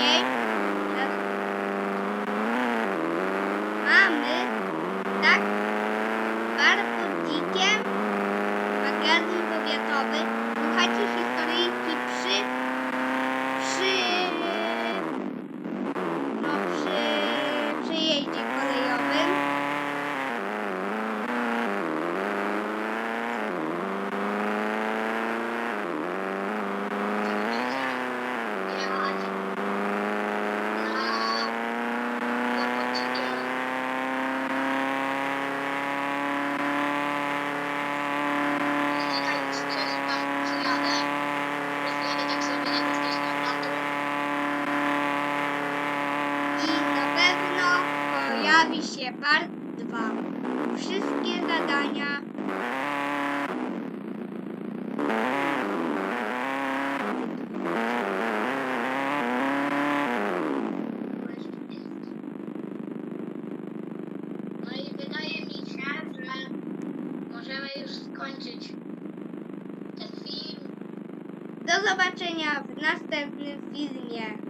później mamy tak parkour dzikiem magazyn powiatowy. Słuchajcie się wszystkie zadania. No i wydaje mi się, że możemy już skończyć ten film. Do zobaczenia w następnym filmie.